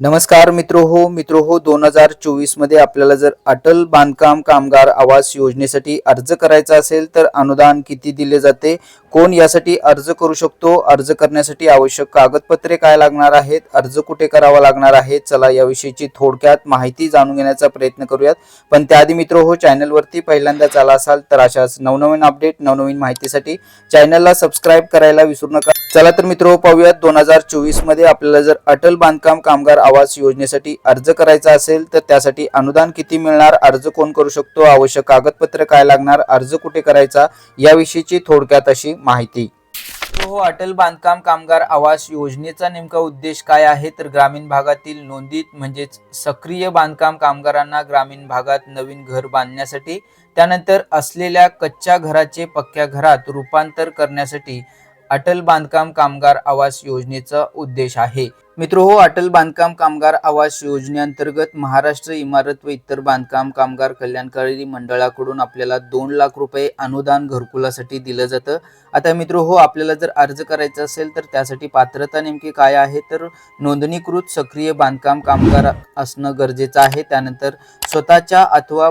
नमस्कार मित्र हो मित्र हो दोन हजार चोवीसमध्ये आपल्याला जर अटल बांधकाम कामगार आवास योजनेसाठी अर्ज करायचा असेल तर अनुदान किती दिले जाते? कोण यासाठी अर्ज करू शकतो? अर्ज करण्यासाठी आवश्यक कागदपत्रे काय लागणार आहेत? अर्ज कुठे करावा लागणार आहे? चला याविषयीची थोडक्यात माहिती जाणून घेण्याचा प्रयत्न करूयात. पण त्याआधी मित्र हो चॅनलवरती पहिल्यांदाच आला असाल तर अशाच नवनवीन अपडेट नवनवीन माहितीसाठी चॅनलला सबस्क्राईब करायला विसरू नका. चला तर मित्र पाहूयात दोन हजार चोवीसमध्ये आपल्याला जर अटल बांधकाम कामगार आवास योजनेसाठी अर्ज करायचा असेल तर त्यासाठी अनुदान किती मिळणार अर्ज कोण करू शकतो आवश्यक कागदपत्र काय लागणार अर्ज कुठे करायचा याविषयीची थोडक्यात अशी माहिती. हो, हो अटल बांधकाम कामगार आवास योजनेचा नेमका उद्देश काय आहे तर ग्रामीण भागातील नोंदीत म्हणजेच सक्रिय बांधकाम कामगारांना ग्रामीण भागात नवीन घर बांधण्यासाठी त्यानंतर असलेल्या कच्च्या घराचे पक्क्या घरात रूपांतर करण्यासाठी अटल बांधकाम कामगार आवास योजनेचा उद्देश आहे. मित्र हो अटल बांधकाम कामगार आवास योजनेअंतर्गत महाराष्ट्र इमारत व इतर बांधकाम कामगार कल्याणकारी मंडळाकडून आपल्याला दोन लाख रुपये अनुदान घरकुलासाठी दिलं जातं. आता मित्र हो आपल्याला जर अर्ज करायचा असेल तर त्यासाठी पात्रता नेमकी काय आहे? तर नोंदणीकृत सक्रिय बांधकाम कामगार असणं गरजेचं आहे. त्यानंतर स्वतःच्या अथवा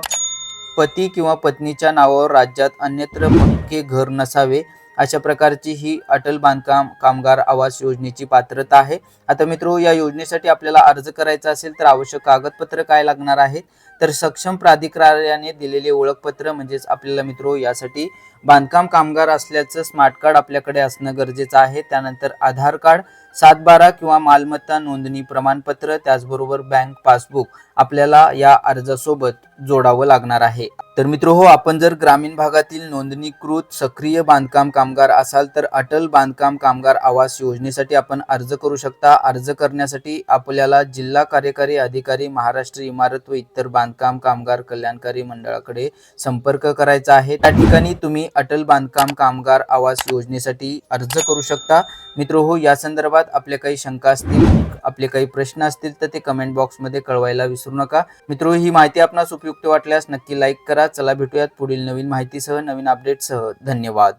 पती किंवा पत्नीच्या नावावर राज्यात अन्यत्र पक्के घर नसावे. अशा प्रकारची ही अटल बांधकाम कामगार आवास योजनेची पात्रता आहे. आता मित्र या योजनेसाठी आपल्याला अर्ज करायचा असेल तर आवश्यक कागदपत्र काय लागणार आहे तर सक्षम प्राधिकरणाने दिलेले ओळखपत्र म्हणजेच आपल्याला मित्र यासाठी बांधकाम कामगार असल्याचं स्मार्ट कार्ड आपल्याकडे असणं गरजेचं आहे. त्यानंतर आधार कार्ड सात बारा किंवा मालमत्ता नोंदणी प्रमाणपत्र त्याचबरोबर बँक पासबुक आपल्याला या अर्जासोबत जोडावं लागणार आहे. तर मित्र हो आपण जर ग्रामीण भागातील नोंदणीकृत सक्रिय बांधकाम कामगार असाल तर अटल बांधकाम कामगार आवास योजनेसाठी आपण अर्ज करू शकता. अर्ज करण्यासाठी आपल्याला जिल्हा कार्यकारी अधिकारी महाराष्ट्र इमारत व इतर बांधकाम कामगार कल्याणकारी मंडळाकडे संपर्क करायचा आहे. त्या ठिकाणी तुम्ही अटल बांधकाम कामगार आवास योजनेसाठी अर्ज करू शकता. मित्र हो या संदर्भात आपल्या काही शंका असतील आपले काही प्रश्न असतील तर ते कमेंट बॉक्समध्ये कळवायला विसरू नका. मित्र हो, ही माहिती आपणास उपयुक्त वाटल्यास नक्की लाईक करा. चला भेटूयात पुढील नवीन माहितीसह नवीन अपडेटसह धन्यवाद.